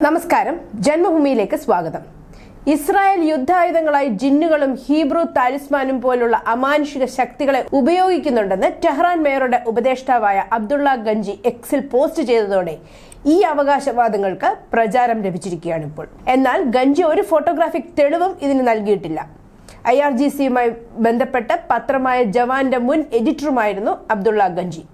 നമസ്കാരം. ജന്മഭൂമിയിലേക്ക് സ്വാഗതം. Israel യുദ്ധായുധങ്ങളായി ജിന്നുകളും Hebrew താലിസ്മാനും പോലുള്ള അമാനുഷിക ശക്തികളെ ഉപയോഗിക്കുന്നുണ്ടെന്ന് ടെഹ്റാൻ മേയറുടെ ഉപദേഷ്ടാവായ അബ്ദുള്ള ഗഞ്ചി എക്സിൽ പോസ്റ്റ് ചെയ്തതോടെ ഈ അവകാശവാദങ്ങൾക്ക് പ്രചാരം ലഭിച്ചിരിക്കുകയാണ് ഇപ്പോൾ. എന്നാൽ ഗഞ്ചി ഒരു ഫോട്ടോഗ്രാഫിക് തെളിവും ഇതിന് നൽകിയിട്ടില്ല. ഐ ആർ ജി സിയുമായി ബന്ധപ്പെട്ട പത്രമായ ജവാന്റെ മുൻ എഡിറ്ററുമായിരുന്നു അബ്ദുള്ള ഗഞ്ചി.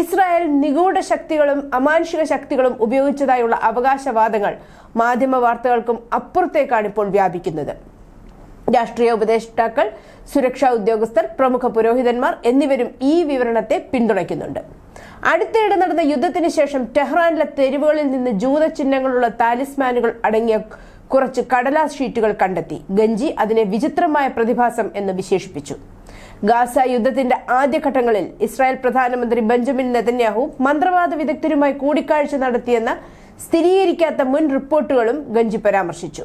ഇസ്രായേൽ നിഗൂഢ ശക്തികളും അമാനുഷിക ശക്തികളും ഉപയോഗിച്ചതായുള്ള അവകാശവാദങ്ങൾ മാധ്യമ വാർത്തകൾക്കും അപ്പുറത്തേക്കാണ് ഇപ്പോൾ വ്യാപിക്കുന്നത്. രാഷ്ട്രീയ ഉപദേഷ്ടാക്കൾ സുരക്ഷാ ഉദ്യോഗസ്ഥർ പ്രമുഖ പുരോഹിതന്മാർ എന്നിവരും ഈ വിവരണത്തെ പിന്തുണയ്ക്കുന്നുണ്ട്. അടുത്തിടെ നടന്ന യുദ്ധത്തിന് ശേഷം ടെഹ്റാനിലെ തെരുവുകളിൽ നിന്ന് ജൂത ചിഹ്നങ്ങളുള്ള താലിസ്മാനുകൾ അടങ്ങിയ കുറച്ച് കടലാസ് ഷീറ്റുകൾ കണ്ടെത്തി. ഗഞ്ചി അതിനെ വിചിത്രമായ പ്രതിഭാസം എന്ന് വിശേഷിപ്പിച്ചു. ഗാസ യുദ്ധത്തിന്റെ ആദ്യഘട്ടങ്ങളിൽ ഇസ്രായേൽ പ്രധാനമന്ത്രി ബെഞ്ചമിൻ നെതന്യാഹു മന്ത്രവാദ വിദഗ്ധരുമായി കൂടിക്കാഴ്ച നടത്തിയെന്ന സ്ഥിരീകരിക്കാത്ത മുൻ റിപ്പോർട്ടുകളും ഗഞ്ചി പരാമർശിച്ചു.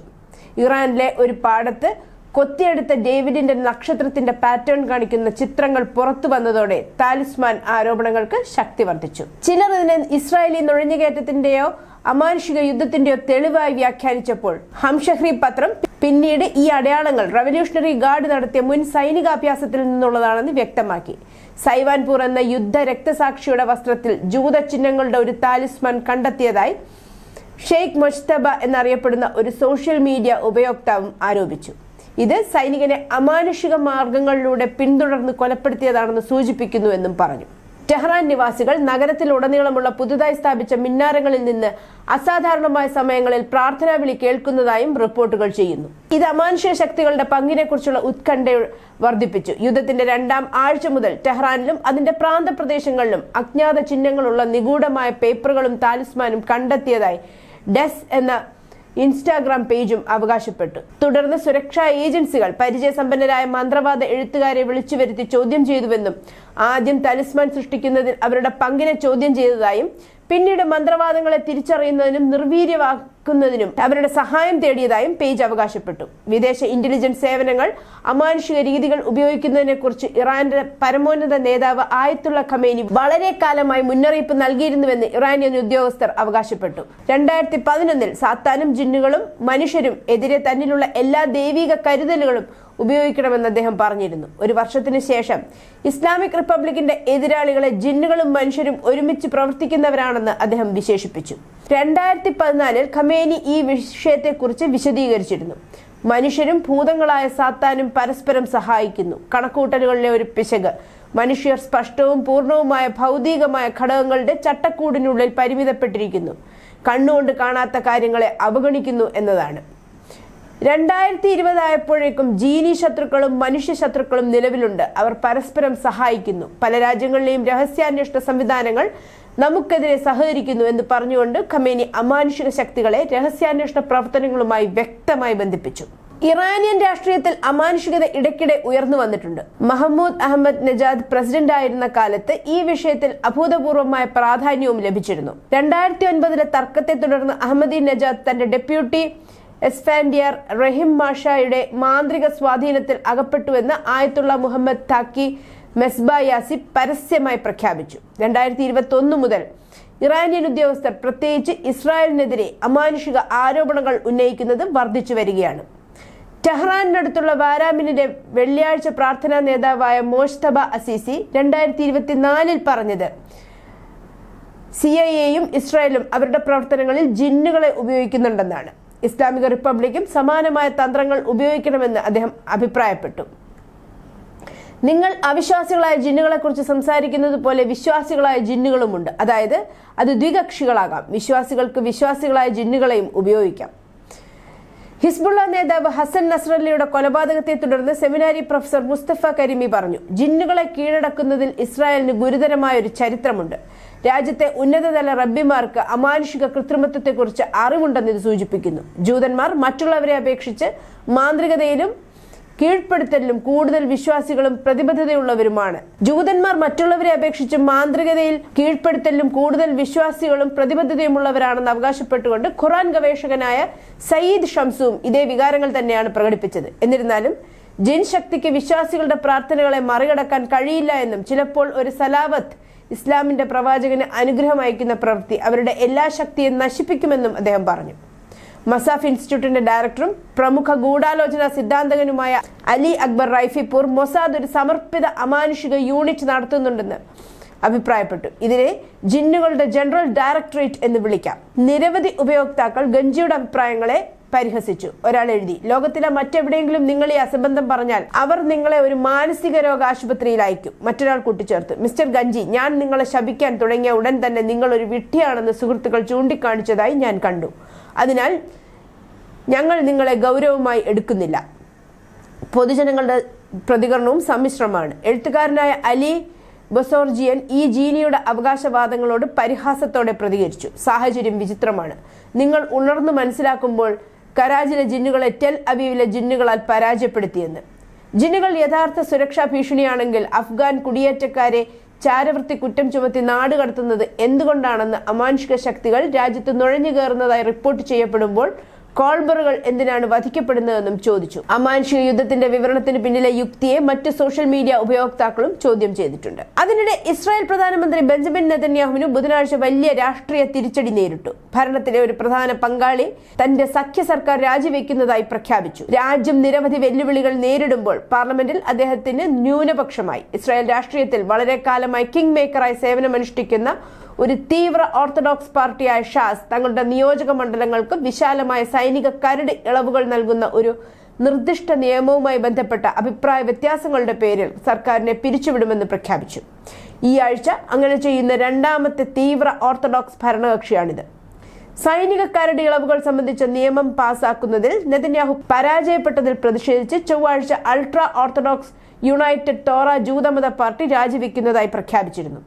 ഇറാനിലെ ഒരു പാടത്ത് കൊത്തിയെടുത്ത ഡേവിഡിന്റെ നക്ഷത്രത്തിന്റെ പാറ്റേൺ കാണിക്കുന്ന ചിത്രങ്ങൾ പുറത്തു വന്നതോടെ താലിസ്മാൻ ആരോപണങ്ങൾക്ക് ശക്തി വർദ്ധിച്ചു. ചിലർ ഇതിനെ ഇസ്രായേലി നുഴഞ്ഞുകയറ്റത്തിന്റെയോ അമാനുഷിക യുദ്ധത്തിന്റെയോ തെളിവായി വ്യാഖ്യാനിച്ചപ്പോൾ ഹംഷഹ്രി പത്രം പിന്നീട് ഈ അടയാളങ്ങൾ റവല്യൂഷണറി ഗാർഡ് നടത്തിയ മുൻ സൈനികാഭ്യാസത്തിൽ നിന്നുള്ളതാണെന്ന് വ്യക്തമാക്കി. സൈവാൻപൂർ എന്ന യുദ്ധ രക്തസാക്ഷിയുടെ വസ്ത്രത്തിൽ ജൂത ചിഹ്നങ്ങളുടെ ഒരു താലിസ്മാൻ കണ്ടെത്തിയതായി ഷെയ്ഖ് മൊജ്തബ എന്നറിയപ്പെടുന്ന ഒരു സോഷ്യൽ മീഡിയ ഉപയോക്താവും ആരോപിച്ചു. ഇത് സൈനികനെ അമാനുഷിക മാർഗങ്ങളിലൂടെ പിന്തുടർന്ന് കൊലപ്പെടുത്തിയതാണെന്ന് സൂചിപ്പിക്കുന്നുവെന്നും പറഞ്ഞു. ടെഹ്റാൻ നിവാസികൾ നഗരത്തിലുടനീളമുള്ള പുതുതായി സ്ഥാപിച്ച മിന്നാരങ്ങളിൽ നിന്ന് അസാധാരണമായ സമയങ്ങളിൽ പ്രാർത്ഥനാ വിളി കേൾക്കുന്നതായും റിപ്പോർട്ടുകൾ ചെയ്യുന്നു. ഇത് അമാനുഷിക ശക്തികളുടെ പങ്കിനെക്കുറിച്ചുള്ള ഉത്കണ്ഠ വർദ്ധിപ്പിച്ചു. യുദ്ധത്തിന്റെ രണ്ടാം ആഴ്ച മുതൽ ടെഹ്റാനിലും അതിന്റെ പ്രാന്തപ്രദേശങ്ങളിലും അജ്ഞാത ചിഹ്നങ്ങളുള്ള നിഗൂഢമായ പേപ്പറുകളും താലിസ്മാനും കണ്ടെത്തിയതായി ഡെസ് എന്ന ഇൻസ്റ്റാഗ്രാം പേജും അവകാശപ്പെട്ടു. തുടർന്ന് സുരക്ഷാ ഏജൻസികൾ പരിചയസമ്പന്നരായ മന്ത്രവാദ എഴുത്തുകാരെ വിളിച്ചു വരുത്തി ചോദ്യം ചെയ്തുവെന്നും ആദ്യം തലിസ്മാൻ സൃഷ്ടിക്കുന്നതിൽ അവരുടെ പങ്കിനെ ചോദ്യം ചെയ്തതായും പിന്നീട് മന്ത്രവാദങ്ങളെ തിരിച്ചറിയുന്നതിനും നിർവീര്യമാക്കുന്നതിനും അവരുടെ സഹായം തേടിയതായും പേജ് അവകാശപ്പെട്ടു. വിദേശ ഇന്റലിജൻസ് സേവനങ്ങൾ അമാനുഷിക രീതികൾ ഉപയോഗിക്കുന്നതിനെക്കുറിച്ച് ഇറാന്റെ പരമോന്നത നേതാവ് ആയത്തുള്ള ഖമേനി വളരെ കാലമായി മുന്നറിയിപ്പ് നൽകിയിരുന്നുവെന്ന് ഇറാനിയൻ ഉദ്യോഗസ്ഥർ അവകാശപ്പെട്ടു. രണ്ടായിരത്തി പതിനൊന്നിൽ സാത്താനും ജിന്നുകളും മനുഷ്യരും എതിരെ തന്നിലുള്ള എല്ലാ ദൈവിക കരുതലുകളും ഉപയോഗിക്കണമെന്ന് അദ്ദേഹം പറഞ്ഞിരുന്നു. ഒരു വർഷത്തിന് ശേഷം ഇസ്ലാമിക് റിപ്പബ്ലിക്കിന്റെ എതിരാളികളെ ജിന്നുകളും മനുഷ്യരും ഒരുമിച്ച് പ്രവർത്തിക്കുന്നവരാണെന്ന് അദ്ദേഹം വിശേഷിപ്പിച്ചു. രണ്ടായിരത്തി പതിനാലിൽ ഖമേനി ഈ വിഷയത്തെക്കുറിച്ച് വിശദീകരിച്ചിരുന്നു. മനുഷ്യരും ഭൂതങ്ങളായ സാത്താനും പരസ്പരം സഹായിക്കുന്നു. കണക്കൂട്ടലുകളിലെ ഒരു പിശക്. മനുഷ്യർ സ്പഷ്ടവും പൂർണവുമായ ഭൗതികമായ ഘടകങ്ങളുടെ ചട്ടക്കൂടിനുള്ളിൽ പരിമിതപ്പെട്ടിരിക്കുന്നു. കണ്ണുകൊണ്ട് കാണാത്ത കാര്യങ്ങളെ അവഗണിക്കുന്നു എന്നതാണ്. രണ്ടായിരത്തി ഇരുപതായപ്പോഴേക്കും ജീനി ശത്രുക്കളും മനുഷ്യ ശത്രുക്കളും നിലവിലുണ്ട്. അവർ പരസ്പരം സഹായിക്കുന്നു. പല രാജ്യങ്ങളിലെയും രഹസ്യാന്വേഷണ സംവിധാനങ്ങൾ നമുക്കെതിരെ സഹകരിക്കുന്നു എന്ന് പറഞ്ഞുകൊണ്ട് ഖമേനി അമാനുഷിക ശക്തികളെ രഹസ്യാന്വേഷണ പ്രവർത്തനങ്ങളുമായി വ്യക്തമായി ബന്ധിപ്പിച്ചു. ഇറാനിയൻ രാഷ്ട്രീയത്തിൽ അമാനുഷികത ഇടയ്ക്കിടെ ഉയർന്നു വന്നിട്ടുണ്ട്. മഹമ്മൂദ് അഹമ്മദ് നജാദ് പ്രസിഡന്റ് ആയിരുന്ന കാലത്ത് ഈ വിഷയത്തിൽ അഭൂതപൂർവമായ പ്രാധാന്യവും ലഭിച്ചിരുന്നു. രണ്ടായിരത്തി ഒൻപതിലെ തർക്കത്തെ തുടർന്ന് അഹമ്മദി നജാദ് തന്റെ ഡെപ്യൂട്ടി എസ്ഫാൻഡിയർ റഹിം മാഷായുടെ മാന്ത്രിക സ്വാധീനത്തിൽ അകപ്പെട്ടുവെന്ന് ആയത്തുള്ള മുഹമ്മദ് താക്കി മെസ്ബ യാസി പരസ്യമായി പ്രഖ്യാപിച്ചു. രണ്ടായിരത്തി ഇരുപത്തി ഒന്ന് മുതൽ ഇറാനിയൻ ഉദ്യോഗസ്ഥർ പ്രത്യേകിച്ച് ഇസ്രായേലിനെതിരെ അമാനുഷിക ആരോപണങ്ങൾ ഉന്നയിക്കുന്നത് വർദ്ധിച്ചു വരികയാണ്. ടെഹ്റാനിനടുത്തുള്ള വാരാമിനിന്റെ വെള്ളിയാഴ്ച പ്രാർത്ഥനാ നേതാവായ മോഷ്തബ അസീസി രണ്ടായിരത്തി ഇരുപത്തിനാലിൽ പറഞ്ഞത് സി ഐ എയും ഇസ്രായേലും അവരുടെ പ്രവർത്തനങ്ങളിൽ ജിന്നുകളെ ഉപയോഗിക്കുന്നുണ്ടെന്നാണ്. ഇസ്ലാമിക റിപ്പബ്ലിക്കും സമാനമായ തന്ത്രങ്ങൾ ഉപയോഗിക്കണമെന്ന് അദ്ദേഹം അഭിപ്രായപ്പെട്ടു. നിങ്ങൾ അവിശ്വാസികളായ ജിന്നുകളെ കുറിച്ച് സംസാരിക്കുന്നത് പോലെ വിശ്വാസികളായ ജിന്നുകളുമുണ്ട്. അതായത് അത് ദ്വികക്ഷികളാകാം. വിശ്വാസികൾക്ക് വിശ്വാസികളായ ജിന്നുകളെയും ഉപയോഗിക്കാം. ഹിസ്ബുള്ള നേതാവ് ഹസൻ നസ്രല്ലിയുടെ കൊലപാതകത്തെ തുടർന്ന് സെമിനാരി പ്രൊഫസർ മുസ്തഫ കരിമി പറഞ്ഞു ജിന്നുകളെ കീഴടക്കുന്നതിൽ ഇസ്രായേലിന് ഗുരുതരമായ ഒരു ചരിത്രമുണ്ട്. രാജ്യത്തെ ഉന്നതതല റബ്ബിമാർക്ക് അമാനുഷിക കൃത്രിമത്വത്തെക്കുറിച്ച് അറിവുണ്ടെന്ന് ഇത് സൂചിപ്പിക്കുന്നു. ജൂതന്മാർ മറ്റുള്ളവരെ അപേക്ഷിച്ച് മാന്ത്രികതയിലും കീഴ്പ്പെടുത്തലിലും കൂടുതൽ വിശ്വാസികളും പ്രതിബദ്ധതയുള്ളവരുമാണ്. ജൂതന്മാർ മറ്റുള്ളവരെ അപേക്ഷിച്ച് മാന്ത്രികതയിൽ കീഴ്പ്പെടുത്തലിലും കൂടുതൽ വിശ്വാസികളും പ്രതിബദ്ധതയുമുള്ളവരാണെന്ന് അവകാശപ്പെട്ടുകൊണ്ട് ഖുറാൻ ഗവേഷകനായ സയ്യിദ് ഷംസും ഇതേ വികാരങ്ങൾ തന്നെയാണ് പ്രകടിപ്പിച്ചത്. എന്നിരുന്നാലും ജിൻ ശക്തിക്ക് വിശ്വാസികളുടെ പ്രാർത്ഥനകളെ മറികടക്കാൻ കഴിയില്ല എന്നും ചിലപ്പോൾ ഒരു സലാവത്ത് ഇസ്ലാമിന്റെ പ്രവാചകന് അനുഗ്രഹം അയക്കുന്ന പ്രവൃത്തി അവരുടെ എല്ലാ ശക്തിയും നശിപ്പിക്കുമെന്നും അദ്ദേഹം പറഞ്ഞു. മസാഫ് ഇൻസ്റ്റിറ്റ്യൂട്ടിന്റെ ഡയറക്ടറും പ്രമുഖ ഗൂഢാലോചന സിദ്ധാന്തകനുമായ അലി അക്ബർ റൈഫിപ്പൂർ മൊസാദ് ഒരു സമർപ്പിത അമാനുഷിക യൂണിറ്റ് നടത്തുന്നുണ്ടെന്ന് അഭിപ്രായപ്പെട്ടു. ഇതിനെ ജിന്നുകളുടെ ജനറൽ ഡയറക്ടറേറ്റ് എന്ന് വിളിക്കാം. നിരവധി ഉപയോക്താക്കൾ ഗഞ്ചിയുടെ അഭിപ്രായങ്ങളെ പരിഹസിച്ചു. ഒരാൾ എഴുതി ലോകത്തിലെ മറ്റെവിടെയെങ്കിലും നിങ്ങൾ ഈ അസംബന്ധം പറഞ്ഞാൽ അവർ നിങ്ങളെ ഒരു മാനസിക രോഗ ആശുപത്രിയിൽ അയക്കും. മറ്റൊരാൾ കൂട്ടിച്ചേർത്തു മിസ്റ്റർ ഗഞ്ചി ഞാൻ നിങ്ങളെ ശപിക്കാൻ തുടങ്ങിയ ഉടൻ തന്നെ നിങ്ങൾ ഒരു വിഡ്ഢിയാണെന്ന് സുഹൃത്തുക്കൾ ചൂണ്ടിക്കാണിച്ചതായി ഞാൻ കണ്ടു. അതിനാൽ ഞങ്ങൾ നിങ്ങളെ ഗൗരവമായി എടുക്കുന്നില്ല. പൊതുജനങ്ങളുടെ പ്രതികരണവും സമ്മിശ്രമാണ്. എഴുത്തുകാരനായ അലി ബൊസോർജിയൻ ഈ ജീനിയുടെ അവകാശവാദങ്ങളോട് പരിഹാസത്തോടെ പ്രതികരിച്ചു. സാഹചര്യം വിചിത്രമാണ്. നിങ്ങൾ ഉണർന്നു മനസ്സിലാക്കുമ്പോൾ കരാജിലെ ജിന്നുകളെ ടെൽ അവീവിലെ ജിന്നുകളാൽ പരാജയപ്പെടുത്തിയെന്ന്. ജിന്നുകൾ യഥാർത്ഥ സുരക്ഷാ ഭീഷണിയാണെങ്കിൽ അഫ്ഗാൻ കുടിയേറ്റക്കാരെ ചാരവൃത്തി കുറ്റം ചുമത്തി നാട് കടത്തുന്നത് എന്തുകൊണ്ടാണെന്ന് അമാനുഷിക ശക്തികൾ രാജ്യത്ത് നുഴഞ്ഞു കയറുന്നതായി റിപ്പോർട്ട് ചെയ്യപ്പെടുമ്പോൾ കോൾബറുകൾ എന്തിനാണ് വധിക്കപ്പെടുന്നതെന്നും ചോദിച്ചു. അമാൻഷി യുദ്ധത്തിന്റെ വിവരണത്തിന് പിന്നിലെ യുക്തിയെ മറ്റ് സോഷ്യൽ മീഡിയ ഉപയോക്താക്കളും ചോദ്യം ചെയ്തിട്ടുണ്ട്. അതിനിടെ ഇസ്രായേൽ പ്രധാനമന്ത്രി ബെഞ്ചമിൻ നെതന്യാഹുവിന് ബുധനാഴ്ച വലിയ രാഷ്ട്രീയ തിരിച്ചടി നേരിട്ടു. ഭരണത്തിലെ ഒരു പ്രധാന പങ്കാളി തന്റെ സഖ്യ സർക്കാർ രാജിവെക്കുന്നതായി പ്രഖ്യാപിച്ചു. രാജ്യം നിരവധി വെല്ലുവിളികൾ നേരിടുമ്പോൾ പാർലമെന്റിൽ അദ്ദേഹത്തിന് ന്യൂനപക്ഷമായി. ഇസ്രായേൽ രാഷ്ട്രീയത്തിൽ വളരെ കാലമായി കിങ് മേക്കറായി സേവനമനുഷ്ഠിക്കുന്ന ഒരു തീവ്ര ഓർത്തഡോക്സ് പാർട്ടിയായ ഷാസ് തങ്ങളുടെ നിയോജക മണ്ഡലങ്ങൾക്ക് വിശാലമായ സൈനിക കരട് ഇളവുകൾ നൽകുന്ന ഒരു നിർദ്ദിഷ്ട നിയമവുമായി ബന്ധപ്പെട്ട അഭിപ്രായ വ്യത്യാസങ്ങളുടെ പേരിൽ സർക്കാരിനെ പിരിച്ചുവിടുമെന്ന് പ്രഖ്യാപിച്ചു. ഈ ആഴ്ച അങ്ങനെ ചെയ്യുന്ന രണ്ടാമത്തെ തീവ്ര ഓർത്തഡോക്സ് ഭരണകക്ഷിയാണിത്. സൈനിക കരട് ഇളവുകൾ സംബന്ധിച്ച നിയമം പാസാക്കുന്നതിൽ നെതന്യാഹു പരാജയപ്പെട്ടതിൽ പ്രതിഷേധിച്ച് ചൊവ്വാഴ്ച അൾട്രാ ഓർത്തഡോക്സ് യുണൈറ്റഡ് തോറ ജൂതമത പാർട്ടി രാജിവെക്കുന്നതായി പ്രഖ്യാപിച്ചിരുന്നു.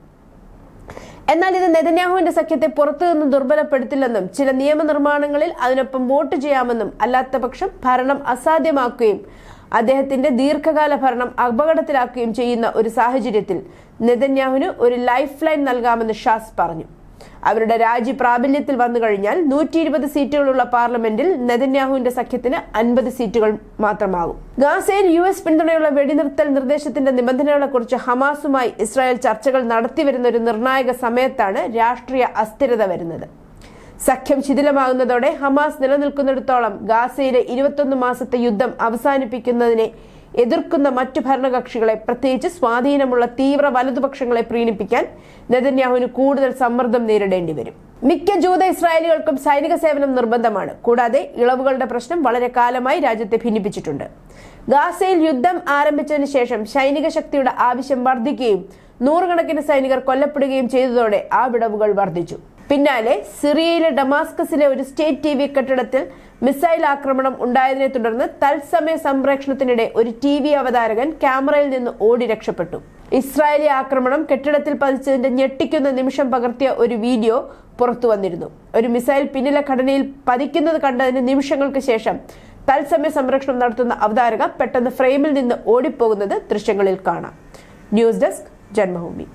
എന്നാൽ ഇത് നെതന്യാഹുവിന്റെ സഖ്യത്തെ പുറത്തുനിന്ന് ദുർബലപ്പെടുത്തില്ലെന്നും ചില നിയമനിർമ്മാണങ്ങളിൽ അതിനൊപ്പം വോട്ട് ചെയ്യാമെന്നും അല്ലാത്തപക്ഷം ഭരണം അസാധ്യമാക്കുകയും അദ്ദേഹത്തിന്റെ ദീർഘകാല ഭരണം അപകടത്തിലാക്കുകയും ചെയ്യുന്ന ഒരു സാഹചര്യത്തിൽ നെതന്യാഹുവിന് ഒരു ലൈഫ് ലൈൻ നൽകാമെന്ന് ഷാസ് പറഞ്ഞു. അവരുടെ രാജി പ്രാബല്യത്തിൽ വന്നു കഴിഞ്ഞാൽ നൂറ്റി ഇരുപത് സീറ്റുകളുള്ള പാർലമെന്റിൽ നെതന്യാഹുവിന്റെ സഖ്യത്തിന് അൻപത് സീറ്റുകൾ മാത്രമാകും. ഗാസയിൽ യു എസ് പിന്തുണയുള്ള വെടിനിർത്തൽ നിർദ്ദേശത്തിന്റെ നിബന്ധനകളെക്കുറിച്ച് ഹമാസുമായി ഇസ്രായേൽ ചർച്ചകൾ നടത്തിവരുന്ന ഒരു നിർണായക സമയത്താണ് രാഷ്ട്രീയ അസ്ഥിരത വരുന്നത്. സഖ്യം ശിഥിലമാകുന്നതോടെ ഹമാസ് നിലനിൽക്കുന്നിടത്തോളം ഗാസയിലെ ഇരുപത്തൊന്ന് മാസത്തെ യുദ്ധം അവസാനിപ്പിക്കുന്നതിനെ എതിർക്കുന്ന മറ്റു ഭരണകക്ഷികളെ പ്രത്യേകിച്ച് സ്വാധീനമുള്ള തീവ്ര വലതുപക്ഷങ്ങളെ പ്രീണിപ്പിക്കാൻ നെതന്യാഹുവിന് കൂടുതൽ സമ്മർദ്ദം നേരിടേണ്ടി വരും. മിക്ക ജൂത ഇസ്രായേലുകൾക്കും സൈനിക സേവനം നിർബന്ധമാണ്. കൂടാതെ ഇളവുകളുടെ പ്രശ്നം വളരെ കാലമായി രാജ്യത്തെ ഭിന്നിപ്പിച്ചിട്ടുണ്ട്. ഗാസയിൽ യുദ്ധം ആരംഭിച്ചതിന് ശേഷം സൈനിക ശക്തിയുടെ ആവശ്യം വർദ്ധിക്കുകയും നൂറുകണക്കിന് സൈനികർ കൊല്ലപ്പെടുകയും ചെയ്തതോടെ ആ വിടവുകൾ വർദ്ധിച്ചു. പിന്നാലെ സിറിയയിലെ ഡമാസ്കസിലെ ഒരു സ്റ്റേറ്റ് ടി വി കെട്ടിടത്തിൽ മിസൈൽ ആക്രമണം ഉണ്ടായതിനെ തുടർന്ന് തത്സമയ സംപ്രേഷണത്തിനിടെ ഒരു ടി വി അവതാരകൻ ക്യാമറയിൽ നിന്ന് ഓടി രക്ഷപ്പെട്ടു. ഇസ്രായേലി ആക്രമണം കെട്ടിടത്തിൽ പതിച്ചതിന്റെ ഞെട്ടിക്കുന്ന നിമിഷം പകർത്തിയ ഒരു വീഡിയോ പുറത്തു വന്നിരുന്നു. ഒരു മിസൈൽ പിന്നിലെ ഘടനയിൽ പതിക്കുന്നത് കണ്ടതിന് നിമിഷങ്ങൾക്ക് ശേഷം തത്സമയ സംരക്ഷണം നടത്തുന്ന അവതാരക പെട്ടെന്ന് ഫ്രെയിമിൽ നിന്ന് ഓടിപ്പോകുന്നത് ദൃശ്യങ്ങളിൽ കാണാം. News desk Janmabhumi.